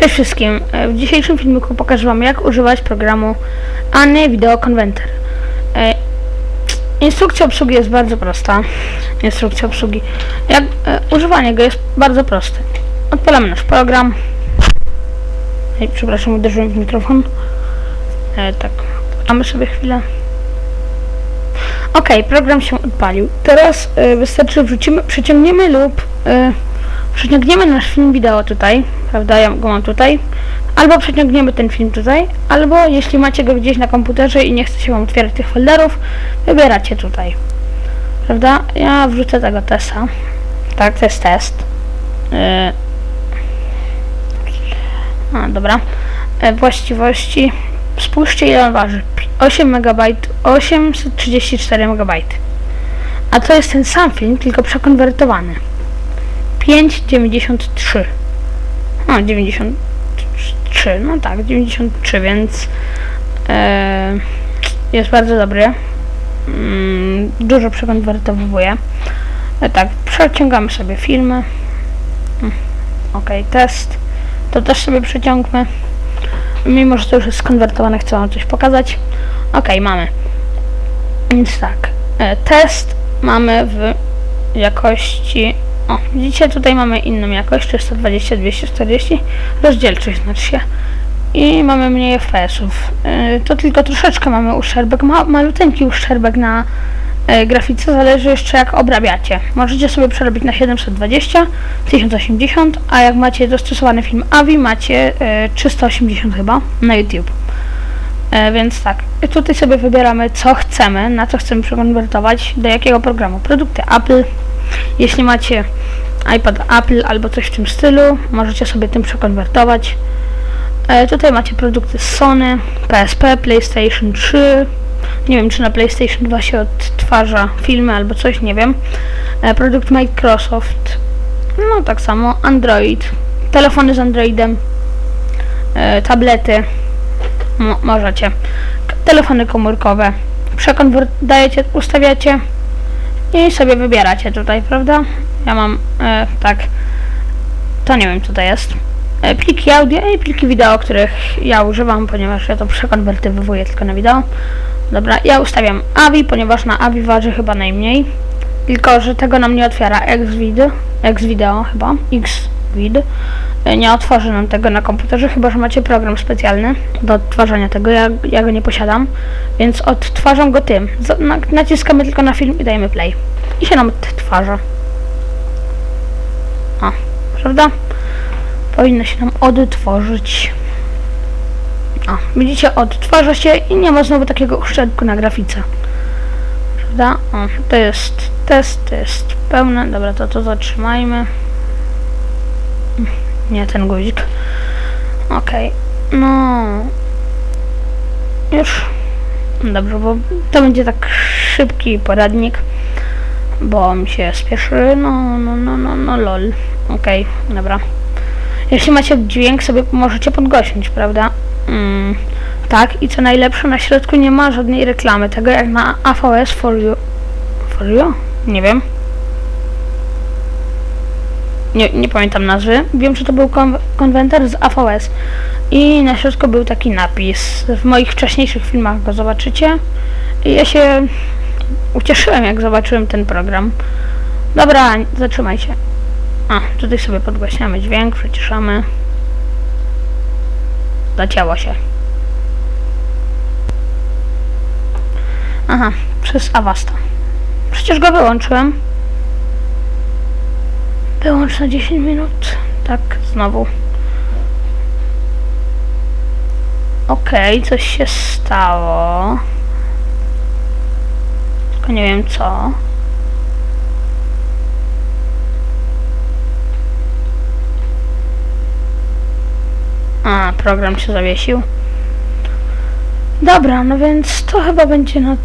Cześć wszystkim. E, W dzisiejszym filmiku pokażę Wam jak używać programu Any Video Converter. E, Instrukcja obsługi jest bardzo prosta. Instrukcja obsługi. Jak, e, używanie go jest bardzo proste. Odpalamy nasz program. Ej, przepraszam, uderzyłem w mikrofon. Tak, mamy sobie chwilę. Ok, program się odpalił. Teraz wystarczy wrzucimy, przeciągniemy lub przeciągniemy nasz film wideo tutaj, prawda, ja go mam tutaj, albo przeciągniemy ten film tutaj, albo jeśli macie go gdzieś na komputerze i nie chce się wam otwierać tych folderów, wybieracie tutaj, prawda, ja wrzucę tego testa, tak, to jest test, yy. a, dobra, e, właściwości, spójrzcie ile on waży, 8 MB, 834 MB, a to jest ten sam film, tylko przekonwertowany. 5,93. No, 93, no tak, 93, więc e, jest bardzo dobry. Mm, dużo przekonwertowuje. E, tak, przeciągamy sobie filmy. Mm, ok, test. To też sobie przeciągmy. Mimo, że to już jest skonwertowane, chcę wam coś pokazać. Ok, mamy. Więc tak, e, test mamy w jakości o, widzicie, tutaj mamy inną jakość, 320, 240, rozdzielczość znaczy się. I mamy mniej FPS-ów. Yy, to tylko troszeczkę mamy uszczerbek, ma, maluteńki uszczerbek na yy, grafice, zależy jeszcze jak obrabiacie. Możecie sobie przerobić na 720, 1080, a jak macie dostosowany film AVI, macie yy, 380 chyba na YouTube. Więc tak, tutaj sobie wybieramy co chcemy, na co chcemy przekonwertować, do jakiego programu. Produkty Apple, jeśli macie iPad Apple albo coś w tym stylu, możecie sobie tym przekonwertować. E, tutaj macie produkty Sony, PSP, PlayStation 3. Nie wiem, czy na PlayStation 2 się odtwarza filmy albo coś, nie wiem. E, produkt Microsoft, no tak samo, Android, telefony z Androidem, e, tablety, Mo- możecie, telefony komórkowe, przekonwert dajecie, ustawiacie i sobie wybieracie tutaj, prawda? Ja mam e, tak, to nie wiem co to jest. E, pliki audio i pliki wideo, których ja używam, ponieważ ja to przekonwertowuję tylko na wideo. Dobra, ja ustawiam AVI, ponieważ na AVI waży chyba najmniej. Tylko, że tego nam nie otwiera Xvid, Xvideo chyba, Xvid. E, Nie otworzy nam tego na komputerze, chyba że macie program specjalny do odtwarzania tego. Ja, ja go nie posiadam, więc odtwarzam go tym. Naciskamy tylko na film i dajemy play. I się nam odtwarza. O, prawda? Powinno się nam odtworzyć. O, widzicie, odtwarza się i nie ma znowu takiego uszczerbku na grafice. Prawda? O, to jest test, to jest pełne. Dobra, to to zatrzymajmy. Nie, ten guzik. Okej, no... Już. Dobrze, bo to będzie tak szybki poradnik, bo mi się spieszy, no, no, no, no, no, lol. Okej, dobra. Jeśli macie dźwięk, sobie możecie podgłośnić, prawda? Mm, tak, i co najlepsze, na środku nie ma żadnej reklamy, tego jak na AVS for you. For you? Nie wiem. Nie, nie pamiętam nazwy. Wiem, że to był kon konwenter z AVS. I na środku był taki napis. W moich wcześniejszych filmach go zobaczycie. I ja się ucieszyłem, jak zobaczyłem ten program. Dobra, zatrzymaj się. A, tutaj sobie podgłaśniamy dźwięk, przyciszamy. Zacięło się. Aha, przez Avasta. Przecież go wyłączyłem. Wyłącz na 10 minut. Tak, znowu. Okej, coś się stało. Tylko nie wiem co. A, program się zawiesił. Dobra, no więc to chyba będzie na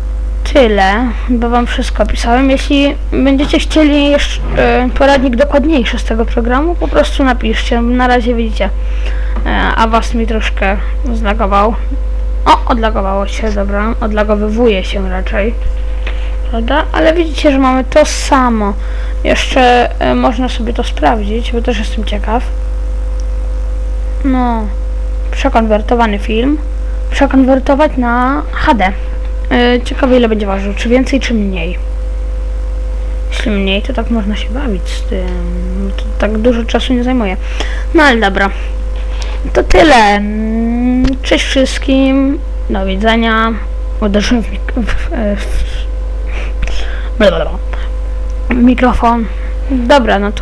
tyle, bo wam wszystko opisałem. Jeśli będziecie chcieli jeszcze e, poradnik dokładniejszy z tego programu, po prostu napiszcie. Na razie widzicie, e, a was mi troszkę zlagował. O, odlagowało się, dobra, odlagowywuje się raczej. Prawda? Ale widzicie, że mamy to samo. Jeszcze e, można sobie to sprawdzić, bo też jestem ciekaw. no, przekonwertowany film przekonwertować na HD. Yy, ciekawe ile będzie ważył, czy więcej, czy mniej. Jeśli mniej, to tak można się bawić z tym. To tak dużo czasu nie zajmuje. No ale dobra. To tyle. Mm, Cześć wszystkim. Do widzenia. Uderzyłem w, mik- w, w, w, w mikrofon. Dobra, no to